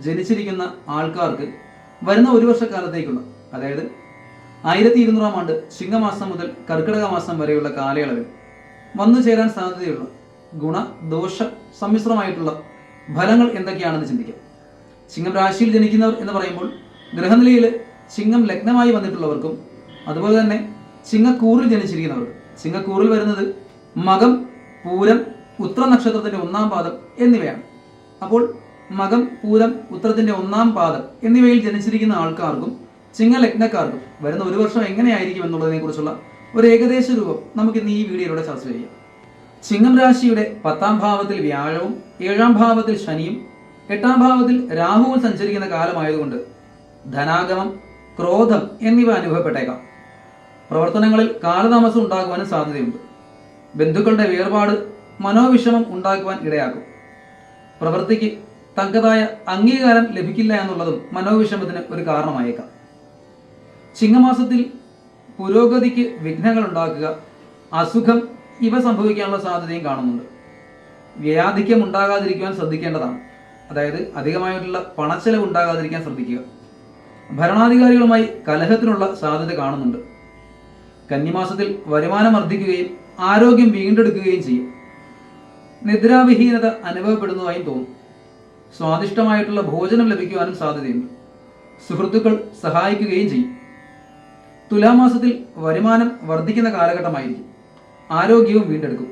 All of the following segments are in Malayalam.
ജനിച്ചിരിക്കുന്ന ആൾക്കാർക്ക് വരുന്ന ഒരു വർഷക്കാലത്തേക്കുള്ള അതായത് ആയിരത്തി ഇരുന്നൂറാം ആണ്ട് ചിങ്ങമാസം മുതൽ കർക്കിടക മാസം വരെയുള്ള കാലയളവിൽ വന്നു ചേരാൻ സാധ്യതയുള്ള ഗുണ ദോഷ സമ്മിശ്രമായിട്ടുള്ള ഫലങ്ങൾ എന്തൊക്കെയാണെന്ന് ചിന്തിക്കാം. ചിങ്ങം രാശിയിൽ ജനിക്കുന്നവർ എന്ന് പറയുമ്പോൾ ഗ്രഹനിലയിൽ ചിങ്ങം ലഗ്നമായി വന്നിട്ടുള്ളവർക്കും അതുപോലെ തന്നെ ചിങ്ങക്കൂറിൽ ജനിച്ചിരിക്കുന്നവർ. ചിങ്ങക്കൂറിൽ വരുന്നത് മകം പൂരം ഉത്ര നക്ഷത്രത്തിന്റെ ഒന്നാം പാദം എന്നിവയാണ്. അപ്പോൾ മകം പൂരം ഉത്തരത്തിന്റെ ഒന്നാം പാദം എന്നിവയിൽ ജനിച്ചിരിക്കുന്ന ആൾക്കാർക്കും ചിങ്ങലഗ്നക്കാർക്കും വരുന്ന ഒരു വർഷം എങ്ങനെയായിരിക്കും എന്നുള്ളതിനെ കുറിച്ചുള്ള ഒരു ഏകദേശ രൂപം നമുക്ക് ഇന്ന് ഈ വീഡിയോയിലൂടെ ചർച്ച ചെയ്യാം. ചിങ്ങം രാശിയുടെ പത്താം ഭാവത്തിൽ വ്യാഴവും ഏഴാം ഭാവത്തിൽ ശനിയും എട്ടാം ഭാവത്തിൽ രാഹുവും സഞ്ചരിക്കുന്ന കാലമായതുകൊണ്ട് ധനാഗമം ക്രോധം എന്നിവ അനുഭവപ്പെട്ടേക്കാം. പ്രവർത്തനങ്ങളിൽ കാലതാമസം ഉണ്ടാകുവാനും സാധ്യതയുണ്ട്. ബന്ധുക്കളുടെ വേർപാട് മനോവിഷമം ഉണ്ടാക്കുവാൻ ഇടയാക്കും. പ്രവൃത്തിക്ക് തക്കതായ അംഗീകാരം ലഭിക്കില്ല എന്നുള്ളതും മനോവിഷമത്തിന് ഒരു കാരണമായേക്കാം. ചിങ്ങമാസത്തിൽ പുരോഗതിക്ക് വിഘ്നങ്ങൾ ഉണ്ടാക്കുക അസുഖം ഇവ സംഭവിക്കാനുള്ള സാധ്യതയും കാണുന്നുണ്ട്. വ്യാധിക്യം ഉണ്ടാകാതിരിക്കുവാൻ ശ്രദ്ധിക്കേണ്ടതാണ്. അതായത് അധികമായിട്ടുള്ള പണച്ചെലവ് ഉണ്ടാകാതിരിക്കാൻ ശ്രദ്ധിക്കുക. ഭരണാധികാരികളുമായി കലഹത്തിനുള്ള സാധ്യത കാണുന്നുണ്ട്. കന്നിമാസത്തിൽ വരുമാനം വർദ്ധിക്കുകയും ആരോഗ്യം വീണ്ടെടുക്കുകയും ചെയ്യും. നിദ്രാവിഹീനത അനുഭവപ്പെടുന്നതായും തോന്നും. സ്വാദിഷ്ടമായിട്ടുള്ള ഭോജനം ലഭിക്കുവാനും സാധ്യതയുണ്ട്. സുഹൃത്തുക്കൾ സഹായിക്കുകയും ചെയ്യും. തുലാമാസത്തിൽ വരുമാനം വർദ്ധിക്കുന്ന കാലഘട്ടമായിരിക്കും. ആരോഗ്യവും വീണ്ടെടുക്കും.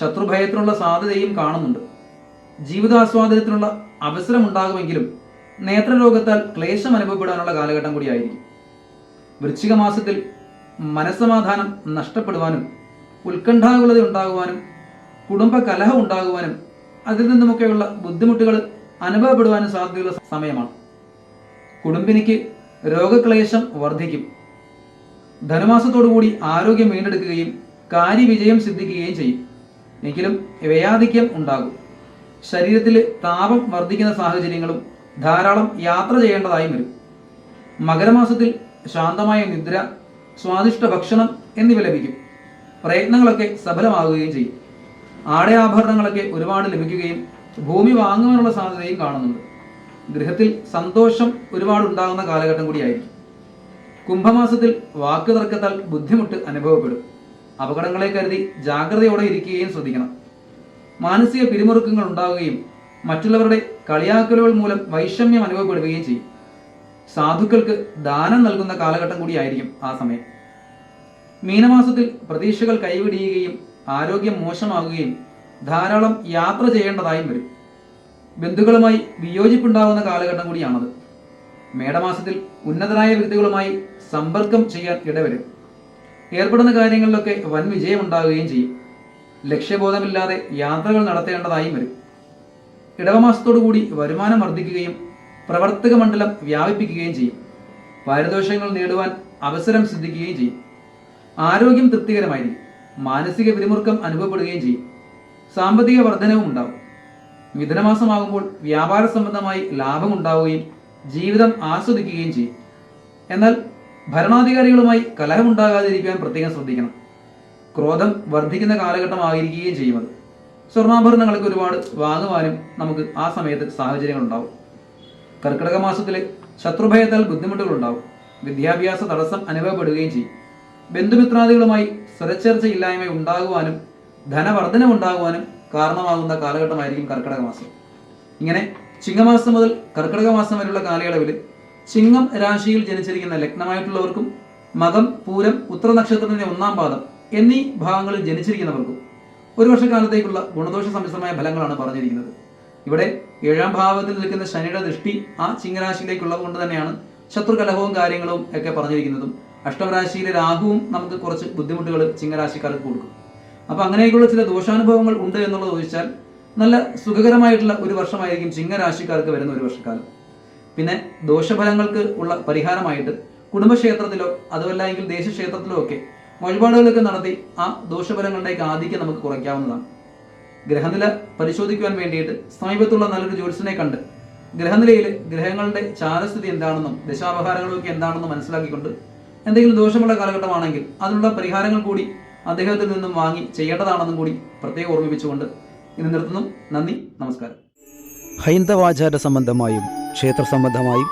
ശത്രുഭയത്തിനുള്ള സാധ്യതയും കാണുന്നുണ്ട്. ജീവിതാസ്വാദനത്തിനുള്ള അവസരമുണ്ടാകുമെങ്കിലും നേത്രരോഗത്താൽ ക്ലേശം അനുഭവപ്പെടാനുള്ള കാലഘട്ടം കൂടിയായിരിക്കും. വൃശ്ചിക മാസത്തിൽ മനസ്സമാധാനം നഷ്ടപ്പെടുവാനും ഉത്കണ്ഠാകുലത ഉണ്ടാകുവാനും കുടുംബ കലഹം ഉണ്ടാകുവാനും അതിൽ നിന്നുമൊക്കെയുള്ള ബുദ്ധിമുട്ടുകൾ അനുഭവപ്പെടുവാനും സാധ്യതയുള്ള സമയമാണ്. കുടുംബിനിക്ക് രോഗക്ലേശം വർദ്ധിക്കും. ധനുമാസത്തോടുകൂടി ആരോഗ്യം വീണ്ടെടുക്കുകയും കാര്യവിജയം സിദ്ധിക്കുകയും ചെയ്യും. എങ്കിലും വ്യയാധിക്യം ഉണ്ടാകും. ശരീരത്തിൽ താപം വർദ്ധിക്കുന്ന സാഹചര്യങ്ങളും ധാരാളം യാത്ര ചെയ്യേണ്ടതായും വരും. മകരമാസത്തിൽ ശാന്തമായ നിദ്ര സ്വാദിഷ്ട ഭക്ഷണം എന്നിവ ലഭിക്കും. പ്രയത്നങ്ങളൊക്കെ സഫലമാകുകയും ചെയ്യും. ആടയാഭരണങ്ങളൊക്കെ ഒരുപാട് ലഭിക്കുകയും ഭൂമി വാങ്ങുവാനുള്ള സാധ്യതയും കാണുന്നുണ്ട്. ഗൃഹത്തിൽ സന്തോഷം ഒരുപാട് ഉണ്ടാകുന്ന കാലഘട്ടം കൂടിയായിരിക്കും. കുംഭമാസത്തിൽ വാക്ക് തർക്കത്താൽ ബുദ്ധിമുട്ട് അനുഭവപ്പെടും. അപകടങ്ങളെ കരുതി ജാഗ്രതയോടെ ഇരിക്കുകയും ശ്രദ്ധിക്കണം. മാനസിക പിരിമുറുക്കങ്ങൾ ഉണ്ടാവുകയും മറ്റുള്ളവരുടെ കളിയാക്കലുകൾ മൂലം വൈഷമ്യം അനുഭവപ്പെടുകയും ചെയ്യും. സാധുക്കൾക്ക് ദാനം നൽകുന്ന കാലഘട്ടം കൂടിയായിരിക്കും ആ സമയം. മീനമാസത്തിൽ പ്രതീക്ഷകൾ കൈവിടിയുകയും ആരോഗ്യം മോശമാകുകയും ധാരാളം യാത്ര ചെയ്യേണ്ടതായും വരും. ബന്ധുക്കളുമായി വിയോജിപ്പുണ്ടാകുന്ന കാലഘട്ടം കൂടിയാണത്. മേടമാസത്തിൽ ഉന്നതരായ വ്യക്തികളുമായി സമ്പർക്കം ചെയ്യാൻ ഇടവരും. ഏർപ്പെടുന്ന കാര്യങ്ങളിലൊക്കെ വൻ വിജയമുണ്ടാകുകയും ചെയ്യും. ലക്ഷ്യബോധമില്ലാതെ യാത്രകൾ നടത്തേണ്ടതായും വരും. ഇടവമാസത്തോടുകൂടി വരുമാനം വർദ്ധിക്കുകയും പ്രവർത്തക മണ്ഡലം വ്യാപിപ്പിക്കുകയും ചെയ്യും. പാരിതോഷങ്ങൾ നേടുവാൻ അവസരം സിദ്ധിക്കുകയും ചെയ്യും. ആരോഗ്യം തൃപ്തികരമായിരിക്കും. മാനസിക പിരിമുറുക്കം അനുഭവപ്പെടുകയും ചെയ്യും. സാമ്പത്തിക വർധനവും ഉണ്ടാവും. മിഥുനമാസമാകുമ്പോൾ വ്യാപാര സംബന്ധമായി ലാഭം ലാഭമുണ്ടാവുകയും ജീവിതം ആസ്വദിക്കുകയും ചെയ്യും. എന്നാൽ ഭരണാധികാരികളുമായി കലഹമുണ്ടാകാതിരിക്കാൻ പ്രത്യേകം ശ്രദ്ധിക്കണം. ക്രോധം വർദ്ധിക്കുന്ന കാലഘട്ടമായിരിക്കുകയും ചെയ്യും അത്. സ്വർണാഭരണങ്ങൾക്ക് ഒരുപാട് വാങ്ങുവാനും നമുക്ക് ആ സമയത്ത് സാഹചര്യങ്ങൾ ഉണ്ടാവും കർക്കിടക മാസത്തിലെ ശത്രുഭയത്താൽ ബുദ്ധിമുട്ടുകൾ ഉണ്ടാവും വിദ്യാഭ്യാസ തടസ്സം അനുഭവപ്പെടുകയും ചെയ്യും. ബന്ധുമിത്രാദികളുമായി സ്വരച്ചേർച്ചയില്ലായ്മ ഉണ്ടാകുവാനും ധനവർധന ഉണ്ടാകുവാനും കാരണമാകുന്ന കാലഘട്ടമായിരിക്കും കർക്കിടക മാസം ഇങ്ങനെ ചിങ്ങമാസം മുതൽ കർക്കിടക മാസം വരെയുള്ള കാലയളവിൽ ചിങ്ങം രാശിയിൽ ജനിച്ചിരിക്കുന്ന ലഗ്നമായിട്ടുള്ളവർക്കും മകം പൂരം ഉത്തര നക്ഷത്രത്തിന്റെ ഒന്നാം പാദം എന്നീ ഭാഗങ്ങളിൽ ജനിച്ചിരിക്കുന്നവർക്കും ഒരു വർഷക്കാലത്തേക്കുള്ള ഗുണദോഷ സമ്മിശ്രമായ ഫലങ്ങളാണ് പറഞ്ഞിരിക്കുന്നത്. ഇവിടെ ഏഴാം ഭാവത്തിൽ നിൽക്കുന്ന ശനിയുടെ ദൃഷ്ടി ആ ചിങ്ങരാശിയിലേക്കുള്ളത് കൊണ്ട് തന്നെയാണ് ശത്രുകലഹവും കാര്യങ്ങളും ഒക്കെ പറഞ്ഞിരിക്കുന്നതും. അഷ്ടമരാശിയിലെ രാഹുവും നമുക്ക് കുറച്ച് ബുദ്ധിമുട്ടുകൾ ചിങ്ങരാശിക്കാർക്ക് കൊടുക്കും. അപ്പോൾ അങ്ങനെയൊക്കെയുള്ള ചില ദോഷാനുഭവങ്ങൾ ഉണ്ട് എന്നുള്ളത് ചോദിച്ചാൽ നല്ല സുഖകരമായിട്ടുള്ള ഒരു വർഷമായിരിക്കും ചിങ്ങരാശിക്കാർക്ക് വരുന്ന ഒരു വർഷക്കാലം. പിന്നെ ദോഷഫലങ്ങൾക്ക് ഉള്ള പരിഹാരമായിട്ട് കുടുംബക്ഷേത്രത്തിലോ അതുമല്ല എങ്കിൽ ദേശക്ഷേത്രത്തിലോ ഒക്കെ വഴിപാടുകളൊക്കെ നടത്തി ആ ദോഷഫലങ്ങളുടെയൊക്കെ ആധിക്യം നമുക്ക് കുറയ്ക്കാവുന്നതാണ്. ഗ്രഹനില പരിശോധിക്കുവാൻ വേണ്ടിയിട്ട് സമീപത്തുള്ള നല്ലൊരു ജ്യോത്സ്യനെ കണ്ട് ഗ്രഹനിലയിൽ ഗ്രഹങ്ങളുടെ ചാരസ്ഥിതി എന്താണെന്നും ദശാപഹാരങ്ങളൊക്കെ എന്താണെന്നും മനസ്സിലാക്കിക്കൊണ്ട് എന്തെങ്കിലും ദോഷമുള്ള കാലഘട്ടമാണെങ്കിൽ അതിനുള്ള പരിഹാരങ്ങൾ കൂടി അദ്ദേഹത്തിൽ നിന്നും വാങ്ങി ചെയ്യേണ്ടതാണെന്നും കൂടി പ്രത്യേകം ഓർമ്മിപ്പിച്ചുകൊണ്ട് ഇന്ന് നിർത്തുന്നു. നന്ദി നമസ്കാരം. ഹൈന്ദവാചാര സംബന്ധമായും ക്ഷേത്ര സംബന്ധമായും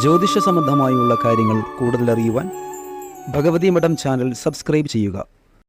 ജ്യോതിഷ സംബന്ധമായുമുള്ള കാര്യങ്ങൾ കൂടുതലറിയുവാൻ ഭഗവതി മഠം ചാനൽ സബ്സ്ക്രൈബ് ചെയ്യുക.